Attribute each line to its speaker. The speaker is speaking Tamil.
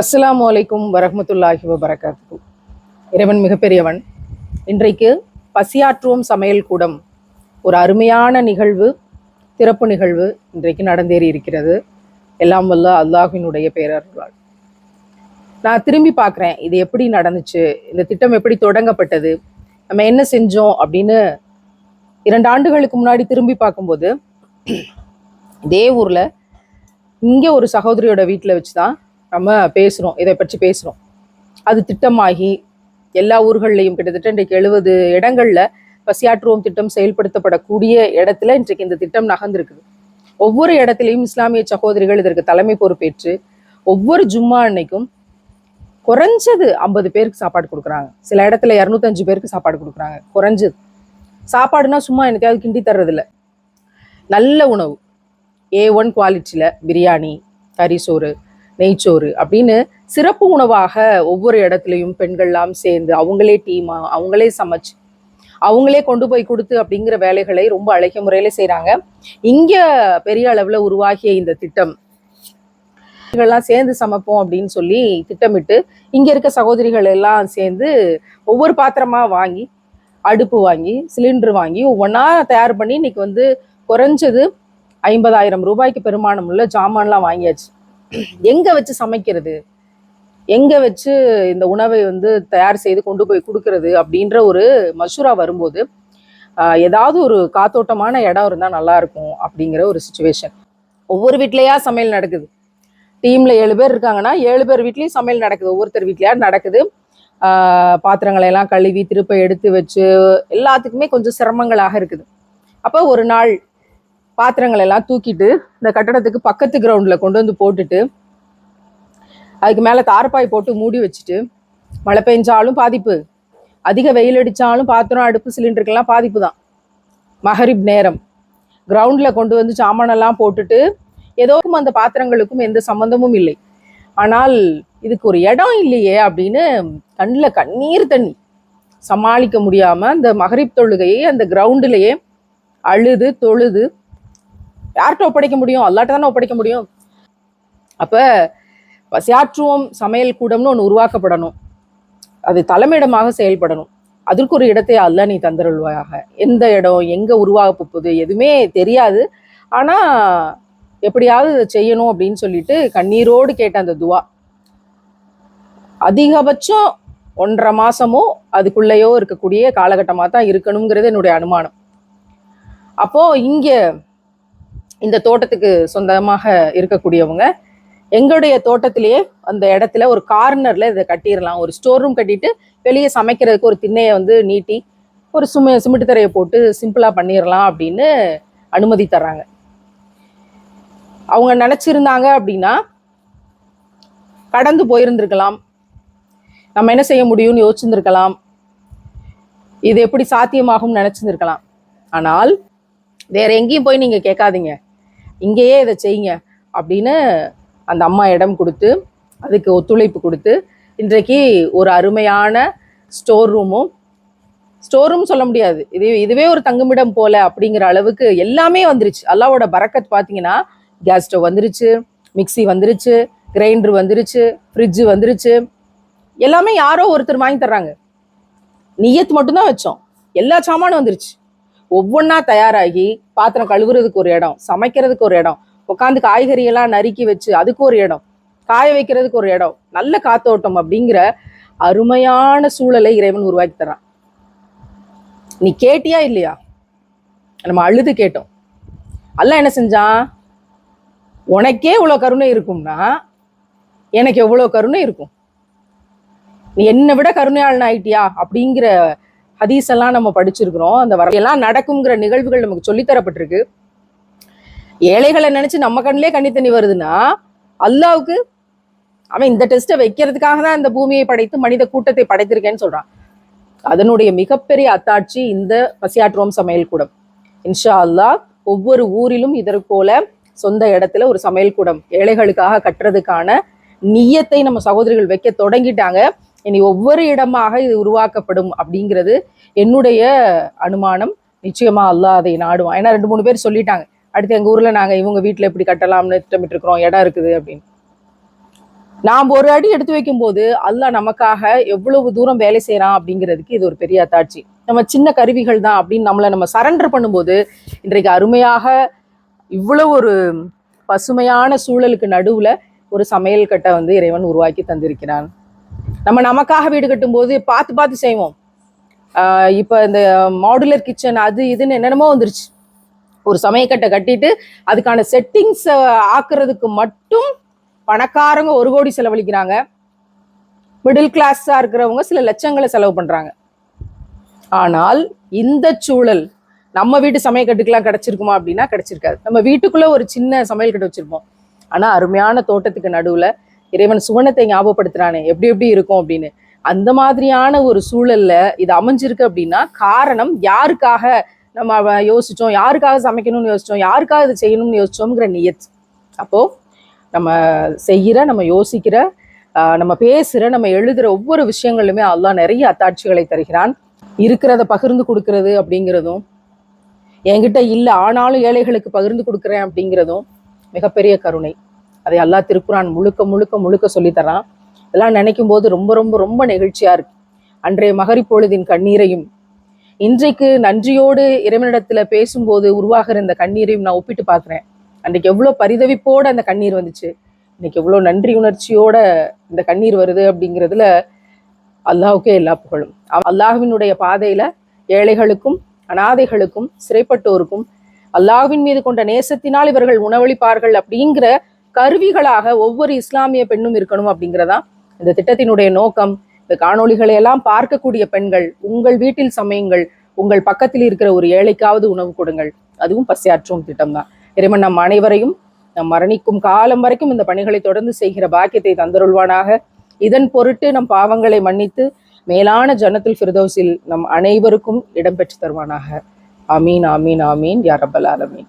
Speaker 1: அஸ்லாம் வலைக்கும் வரமத்துல்லாஹி வபரகாத்து இறைவன் மிகப்பெரியவன். இன்றைக்கு பசியாற்றுவோம் சமையல் கூடம். ஒரு அருமையான நிகழ்வு திறப்பு நிகழ்வு இன்றைக்கு நடந்தேறி இருக்கிறது. எல்லாம் வல்ல அல்லாஹினுடைய பேரர்களால் நான் திரும்பி பார்க்குறேன் இது எப்படி நடந்துச்சு இந்த திட்டம் எப்படி தொடங்கப்பட்டது நம்ம என்ன செஞ்சோம் அப்படின்னு இரண்டு ஆண்டுகளுக்கு முன்னாடி திரும்பி பார்க்கும்போது இதே ஊரில் இங்கே ஒரு சகோதரியோட வீட்டில் வச்சு தான் நம்ம பேசுகிறோம் இதை பற்றி பேசுகிறோம் அது திட்டமாகி எல்லா ஊர்கள்லையும் கிட்டத்தட்ட இன்றைக்கு எழுபது இடங்களில் பசியாற்றுவோம் திட்டம் செயல்படுத்தப்படக்கூடிய இடத்துல இன்றைக்கு இந்த திட்டம் நகர்ந்திருக்குது. ஒவ்வொரு இடத்துலையும் இஸ்லாமிய சகோதரிகள் இதற்கு தலைமை பொறுப்பேற்று ஒவ்வொரு ஜும்மா அன்னைக்கும் குறைஞ்சது ஐம்பது பேருக்கு சாப்பாடு கொடுக்குறாங்க. சில இடத்துல இரநூத்தஞ்சு பேருக்கு சாப்பாடு கொடுக்குறாங்க. குறைஞ்சது. சாப்பாடுனா சும்மா எனக்காவது கிண்டி தர்றதில்ல. நல்ல உணவு. ஏ ஒன் குவாலிட்டியில் பிரியாணி கறி சோறு. நெய்ச்சோறு அப்படின்னு சிறப்பு உணவாக ஒவ்வொரு இடத்துலையும் பெண்கள்லாம் சேர்ந்து அவங்களே டீமா அவங்களே சமைச்சு அவங்களே கொண்டு போய் கொடுத்து அப்படிங்கிற வேலைகளை ரொம்ப அழகிய முறையில செய்கிறாங்க இங்கே பெரிய அளவில் உருவாகிய இந்த திட்டம் எல்லாம் சேர்ந்து சமைப்போம் அப்படின்னு சொல்லி திட்டமிட்டு இங்க இருக்க சகோதரிகள் எல்லாம் சேர்ந்து ஒவ்வொரு பாத்திரமா வாங்கி அடுப்பு வாங்கி சிலிண்டர் வாங்கி ஒவ்வொன்றா தயார் பண்ணி இன்னைக்கு வந்து குறைஞ்சது ஐம்பதாயிரம் ரூபாய்க்கு பெருமானம் உள்ள ஜாமான்லாம் வாங்கியாச்சு. எங்கே வச்சு சமைக்கிறது? எங்கே வச்சு இந்த உணவை வந்து தயார் செய்து கொண்டு போய் கொடுக்கறது? அப்படின்ற ஒரு மசூரா வரும்போது ஏதாவது ஒரு காத்தோட்டமான இடம் இருந்தால் நல்லாயிருக்கும் அப்படிங்கிற ஒரு சுச்சுவேஷன் ஒவ்வொரு வீட்லேயா சமையல் நடக்குது. டீமில் ஏழு பேர் இருக்காங்கன்னா ஏழு பேர் வீட்லேயும் சமையல் நடக்குது. ஒவ்வொருத்தர் வீட்லையா நடக்குது. பாத்திரங்களையெல்லாம் பாத்திரங்களை எல்லாம் கழுவி திருப்ப எடுத்து வச்சு எல்லாத்துக்குமே கொஞ்சம் சிரமங்களாக இருக்குது. அப்போ ஒரு நாள் பாத்திரங்களை எல்லாம் தூக்கிட்டு இந்த கட்டடத்துக்கு பக்கத்து கிரவுண்டில் கொண்டு வந்து போட்டுட்டு அதுக்கு மேலே தார்பாய் போட்டு மூடி வச்சுட்டு மழை பெஞ்சாலும் பாதிப்பு. அதிக வெயில் அடித்தாலும் பாத்திரம் அடுப்பு சிலிண்டருக்கெல்லாம் பாதிப்பு தான் மஹரிப் நேரம். கிரவுண்டில் கொண்டு வந்து சாமானெல்லாம் போட்டுட்டு ஏதோக்கும் அந்த பாத்திரங்களுக்கும் எந்த சம்மந்தமும் இல்லை. ஆனால் இதுக்கு ஒரு இடம் இல்லையே அப்படின்னு கண்ணில் கண்ணீர் தண்ணி. சமாளிக்க முடியாமல் அந்த மகரிப் தொழுகையை அந்த கிரவுண்டிலேயே அழுது தொழுது யார்கிட்ட ஒப்படைக்க முடியும்? அல்லாட்ட தானே ஒப்படைக்க முடியும்? அப்போ பசியாற்றுவோம் சமையல் கூடம்னு ஒன்று உருவாக்கப்படணும். அது தலைமையிடமாக செயல்படணும். அதற்கு ஒரு இடத்தை அல்ல நீ தந்தருள்வாயாக. எந்த இடம் எங்கே உருவாக போகுது எதுவுமே தெரியாது. ஆனால் எப்படியாவது இதை செய்யணும் அப்படின்னு சொல்லிட்டு கண்ணீரோடு கேட்ட அந்த துவா. அதிகபட்சம் ஒன்றரை மாசமோ அதுக்குள்ளேயோ இருக்கக்கூடிய காலகட்டமாக தான் இருக்கணுங்கிறது என்னுடைய அனுமானம். அப்போது இங்கே இந்த தோட்டத்துக்கு சொந்தமாக இருக்கக்கூடியவங்க எங்களுடைய தோட்டத்திலேயே அந்த இடத்துல ஒரு கார்னரில் இதை கட்டிடலாம். ஒரு ஸ்டோர் ரூம் கட்டிட்டு வெளியே சமைக்கிறதுக்கு ஒரு திண்ணையை வந்து நீட்டி ஒரு சும சிமெண்ட் தரையை போட்டு சிம்பிளாக பண்ணிடலாம் அப்படின்னு அனுமதி தர்றாங்க. அவங்க நினச்சிருந்தாங்க அப்படின்னா கடந்து போயிருந்திருக்கலாம். நம்ம என்ன செய்ய முடியும்னு யோசிச்சிருந்துருக்கலாம். இது எப்படி சாத்தியமாகும்னு நினச்சிருந்துருக்கலாம். ஆனால் வேற எங்கேயும் போய் நீங்கள் கேட்காதீங்க. இங்கேயே இதை செய்யுங்க அப்படின்னு அந்த அம்மா இடம் கொடுத்து அதுக்கு ஒத்துழைப்பு கொடுத்து இன்றைக்கு ஒரு அருமையான ஸ்டோர் ரூமும் ஸ்டோர் ரூம் சொல்ல முடியாது. இது இதுவே ஒரு தங்குமிடம் போல அப்படிங்கிற அளவுக்கு எல்லாமே வந்துருச்சு. அல்லாவோட பறக்கத் பார்த்தீங்கன்னா கேஸ் ஸ்டவ் வந்துருச்சு மிக்ஸி வந்துருச்சு கிரைண்டர் வந்துருச்சு ஃப்ரிட்ஜு வந்துருச்சு. எல்லாமே யாரோ ஒருத்தர் வாங்கி தர்றாங்க. நீயத்து மட்டும்தான் வச்சோம். எல்லா சாமானும் வந்துருச்சு. ஒவ்வொன்றா தயாராகி பாத்திரம் கழுவுறதுக்கு ஒரு இடம் சமைக்கிறதுக்கு ஒரு இடம் உட்காந்து காய்கறி எல்லாம் நறுக்கி வச்சு அதுக்கு ஒரு இடம் காய வைக்கிறதுக்கு ஒரு இடம் நல்ல காத்தோட்டம் அப்படிங்கிற அருமையான சூழலை இறைவன் உருவாக்கி தரான் நீ கேட்டியா இல்லையா? நம்ம அழுது கேட்டோம். அல்ல என்ன செஞ்சான்? உனக்கே இவ்வளோ கருணை இருக்கும்னா எனக்கு எவ்வளோ கருணை இருக்கும்? நீ என்னை விட கருணையாளன் ஆயிட்டியா அப்படிங்கிற ஹதீஸ் எல்லாம் நம்ம படிச்சிருக்கிறோம். அந்த வர எல்லாம் நடக்குங்கிற நிகழ்வுகள் நமக்கு சொல்லித்தரப்பட்டிருக்கு. ஏழைகளை நினைச்சு நம்ம கண்ணிலே கண்ணி தண்ணி வருதுன்னா அல்லாவுக்கு அவன் இந்த டெஸ்ட்டை வைக்கிறதுக்காக தான் இந்த பூமியை படைத்து மனித கூட்டத்தை படைத்திருக்கேன்னு சொல்றான். அதனுடைய மிகப்பெரிய அத்தாட்சி இந்த பசியாற்றுவோம் சமையல் கூடம். இன்ஷா அல்லாஹ் ஒவ்வொரு ஊரிலும் இதற்கு போல சொந்த இடத்துல ஒரு சமையல் கூடம். ஏழைகளுக்காக கட்டுறதுக்கான நியத்தை நம்ம சகோதரிகள் வைக்க தொடங்கிட்டாங்க. இனி ஒவ்வொரு இடமாக இது உருவாக்கப்படும் அப்படிங்கிறது என்னுடைய அனுமானம். நிச்சயமா அல்லாஹ் அதை நாடுவான். ஏன்னா ரெண்டு மூணு பேர் சொல்லிட்டாங்க. அடுத்து எங்க ஊர்ல நாங்க இவங்க வீட்டுல எப்படி கட்டலாம்னு திட்டமிட்டு இருக்கிறோம் இடம் இருக்குது அப்படின்னு. நாம் ஒரு அடி எடுத்து வைக்கும்போது அல்லாஹ் நமக்காக எவ்வளவு தூரம் வேலை செய்யறான் அப்படிங்கிறதுக்கு இது ஒரு பெரிய அத்தாட்சி. நம்ம சின்ன கருவிகள் தான் அப்படின்னு நம்மளை நம்ம சரண்டர் பண்ணும்போது இன்றைக்கு அருமையாக இவ்வளவு ஒரு பசுமையான சூழலுக்கு நடுவுல ஒரு சமையல் கட்டை வந்து இறைவன் உருவாக்கி தந்திருக்கிறான். நம்ம நமக்காக வீடு கட்டும்போது பார்த்து பார்த்து செய்வோம். இப்போ இந்த மாடுலர் கிச்சன் அது இதுன்னு என்னென்னமோ வந்துருச்சு. ஒரு சமயக்கட்டை கட்டிட்டு அதுக்கான செட்டிங்ஸ் ஆக்குறதுக்கு மட்டும் பணக்காரங்க ஒரு கோடி செலவழிக்கிறாங்க. மிடில் கிளாஸாக இருக்கிறவங்க சில லட்சங்களை செலவு பண்ணுறாங்க ஆனால் இந்த சூழல் நம்ம வீட்டு சமையக்கட்டுக்கெல்லாம் கிடச்சிருக்குமா அப்படின்னா கிடச்சிருக்காது. நம்ம வீட்டுக்குள்ளே ஒரு சின்ன சமையல் கட்டு வச்சிருப்போம். ஆனால் அருமையான தோட்டத்துக்கு நடுவில் இறைவன் சுவனத்தை ஞாபகப்படுத்துறானே எப்படி எப்படி இருக்கும் அப்படின்னு. அந்த மாதிரியான ஒரு சூழல்ல இது அமைஞ்சிருக்கு அப்படின்னா காரணம் யாருக்காக நம்ம யோசிச்சோம் யாருக்காக சமைக்கணும்னு யோசிச்சோம் யாருக்காக இது செய்யணும்னு யோசிச்சோங்கிற நியத். அப்போ நம்ம செய்கிற நம்ம யோசிக்கிற நம்ம பேசுகிற நம்ம எழுதுகிற ஒவ்வொரு விஷயங்களுமே அல்லாஹ் நிறைய அத்தாட்சிகளை தருகிறான். இருக்கிறத பகிர்ந்து கொடுக்கறது அப்படிங்கிறதும் என்கிட்ட இல்லை ஆனாலும் ஏழைகளுக்கு பகிர்ந்து கொடுக்குறேன் அப்படிங்கிறதும் மிகப்பெரிய கருணை. அதை அல்லாஹ் திருக்குறான் முழுக்க முழுக்க முழுக்க சொல்லித் தரான் இதெல்லாம் நினைக்கும் போது ரொம்ப ரொம்ப ரொம்ப நெகிழ்ச்சியா இருக்கு. அன்றைய மகரிப்பொழுதின் கண்ணீரையும் இன்றைக்கு நன்றியோடு இறைவனிடத்துல பேசும்போது உருவாகிற இந்த கண்ணீரையும் நான் ஒப்பிட்டு பார்க்கிறேன். அன்றைக்கு எவ்வளோ பரிதவிப்போட அந்த கண்ணீர் வந்துச்சு. இன்னைக்கு எவ்வளோ நன்றி உணர்ச்சியோட இந்த கண்ணீர் வருது அப்படிங்கிறதுல அல்லாஹ்வுக்கே எல்லா புகழும். அல்லாஹுவினுடைய அல்லாஹ்வினுடைய பாதையில ஏழைகளுக்கும் அனாதைகளுக்கும் சிறைப்பட்டோருக்கும் அல்லாஹ்வின் மீது கொண்ட நேசத்தினால் இவர்கள் உணவளிப்பார்கள் அப்படிங்கிற கருவிகளாக ஒவ்வொரு இஸ்லாமிய பெண்ணும் இருக்கணும் அப்படிங்கிறதா? இந்த திட்டத்தினுடைய நோக்கம் இந்த காணொளிகளை எல்லாம் பார்க்கக்கூடிய பெண்கள் உங்கள் வீட்டில் சமையுங்கள் உங்கள் பக்கத்தில் இருக்கிற ஒரு ஏழைக்காவது உணவு கொடுங்கள். அதுவும் பசியாற்றும் திட்டம் தான் இறைவன் நம் அனைவரையும் நம் மரணிக்கும் காலம் வரைக்கும் இந்த பணிகளை தொடர்ந்து செய்கிற பாக்கியத்தை தந்தருள்வானாக. இதன் பொருட்டு நம் பாவங்களை மன்னித்து மேலான ஜனத்தில் ஃபிர்தோஸில் நம் அனைவருக்கும் இடம்பெற்று தருவானாக. ஆமீன் ஆமீன் ஆமீன் யாரபல் ரப்பல் ஆலமீன்.